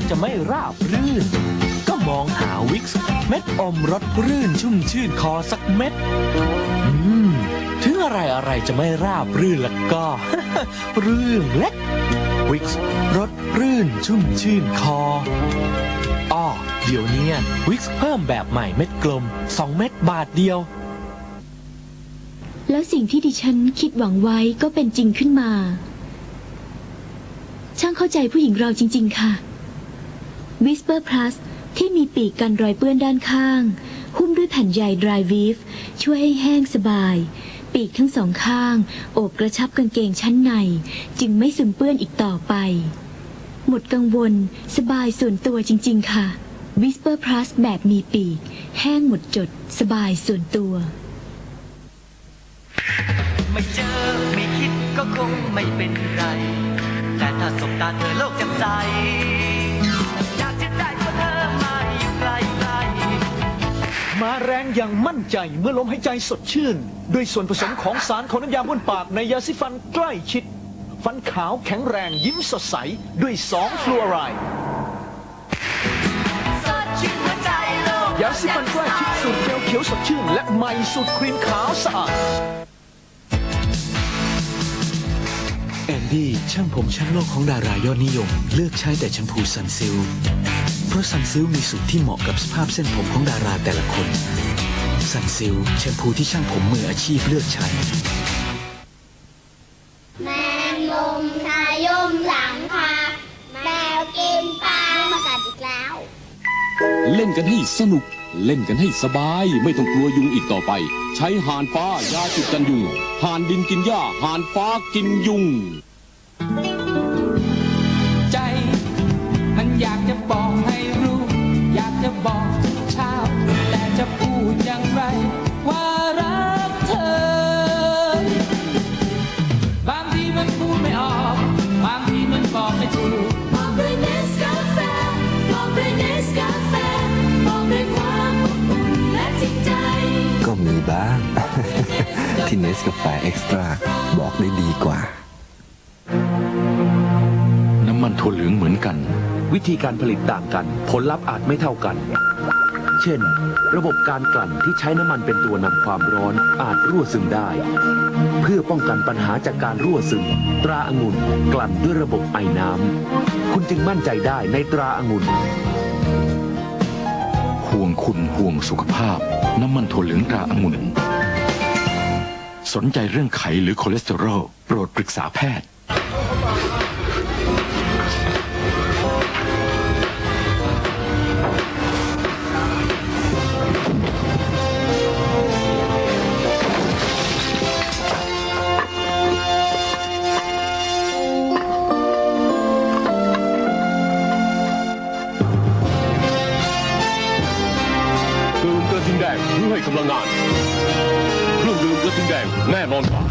างจะไม่ราบรื่น ก็มองหาวิกซ์เม็ดอมรสรื่นชุ่มชื่นคอสักเม็ด อืม ถึงอะไรอะไรจะไม่ราบรื่นแล้วก็เรื่องเล็ก วิกซ์รสรื่นชุ่มชื่นคออ้อเดี๋ยวนี้วิกซ์เพิ่มแบบใหม่เม็ดกลม 2 เม็ดบาทเดียว แล้วสิ่งที่ดิฉันคิดหวังไว้ก็เป็นจริงขึ้นมา ช่างเข้าใจผู้หญิงเราจริง ๆ ค่ะ Whisper Plus ที่มีปีกกันรอยเปื้อนด้านข้าง หุ้มด้วยแผ่นใย Dry Weave ช่วยให้แห้งสบาย ปีกทั้งสองข้าง โอบกระชับกางเกงชั้นใน จึงไม่ซึมเปื้อนอีกต่อไป หมดกังวล สบายส่วนตัวจริง ๆ ค่ะ Whisper Plus แบบมีปีก แห้งหมดจด สบายส่วนตัว ไม่เจอไม่คิดก็คงไม่เป็นไร แต่ถ้าสบตาเธอโลกจ่มใส แรงอย่างมั่นใจเมื่อลมหายใจสดชื่น ด้วยส่วนผสมของสารของน้ำยาบ้วนปากในยาสีฟันใกล้ชิด ฟันขาวแข็งแรงยิ้มสดใส ด้วย2ฟลูออไรด์สดชื่นหัวใจโลกยาสีฟันใกล้ชิดสูตรเจลเขียวสดชื่น และใหม่สูตรครีมขาวสะอาด ดี้ช่างผมชั้นโลกของดารายอดนิยม เลือกใช้แต่แชมพูซันซิล เพราะซันซิลมีสูตรที่เหมาะกับสภาพเส้นผมของดาราแต่ละคนซันซิลแชมพูที่ช่างผมมืออาชีพเลือกใช้ แมงมุมขยุมหลังคาแมวกินปลามากัดอีกแล้ว เล่นกันให้สนุก เล่นกันให้สบาย ไม่ต้องกลัวยุงอีกต่อไป ใช้ห่านฟ้ายาจุดกันยุง ห่านดินกินหญ้าห่านฟ้ากินยุง เนสกาแฟเอ็กซ์ตร้าบอกได้ดีกว่า น้ำมันถั่วเหลืองเหมือนกัน วิธีการผลิตต่างกัน ผลลัพธ์อาจไม่เท่ากัน เช่น ระบบการกลั่นที่ใช้น้ำมันเป็นตัวนำความร้อนอาจรั่วซึมได้ เพื่อป้องกันปัญหาจากการรั่วซึม ตราอางุ่นกลั่นด้วยระบบไอน้ำคุณจึงมั่นใจได้ในตราอางุ่นห่วงคุณห่วงสุขภาพ น้ำมันถั่วเหลืองตราอางุ่น สนใจเรื่องไขหรือคอเลสเตอรอลโปรดปรึกษาแพทย์ดื่มกระทิงแดงเพื่อให้กำลังงาน เครื่องดื่มกระทิงแดงแน่นอนกว่า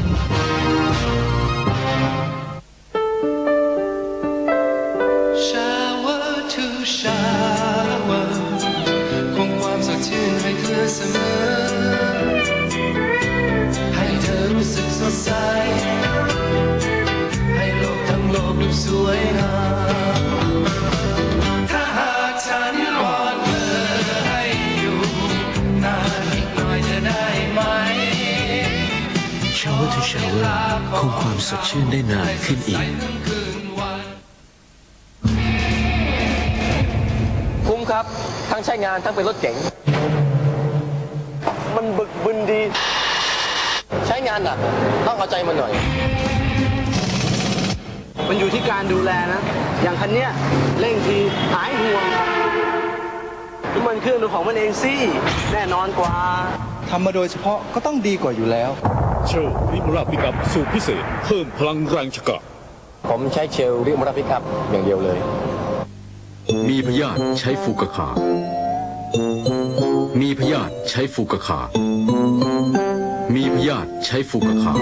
shower to shower คงความสดชื่นให้เธอเสมอ ให้เธอรู้สึกสดใส ให้โลกทั้งโลกดูสวยงาม to Shower คงความสดชื่นได้นานขึ้นอีก คุ้มครับ ทั้งใช้งานทั้งเป็นรถเก๋ง มันบึกบึนดี ใช้งานอะต้องเอาใจมันหน่อย มันอยู่ที่การดูแลนะ อย่างคันเนี้ยเร่งทีหายห่วงน้ำมันเครื่องดูของมันเองสิ แน่นอนกว่าทำมาโดยเฉพาะก็ต้องดีกว่าอยู่แล้ว เชลวิมูราปิกับสูตรพิเศษ เพิ่มพลังแรงชะกะผมใช้เชลริมรับพิครับอย่างเดียวเลย มีพยาธิใช้ฟูกะคามีพยาธิใช้ฟูกะคามีพยาธิใช้ฟูกะคา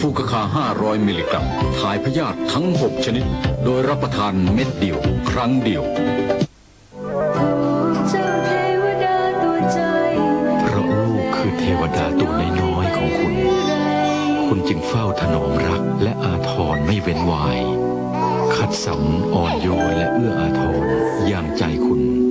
ฟูกะคา500 มิลลิกรัม ถ่ายพยาธิทั้ง 6 ชนิด โดยรับประทานเม็ดเดียว ครั้งเดียว คุณจึงเฝ้าถนอมรักและอาทรไม่เว้นวาย คัดสรรอ่อนโยนและเอื้ออาทรอย่างใจคุณ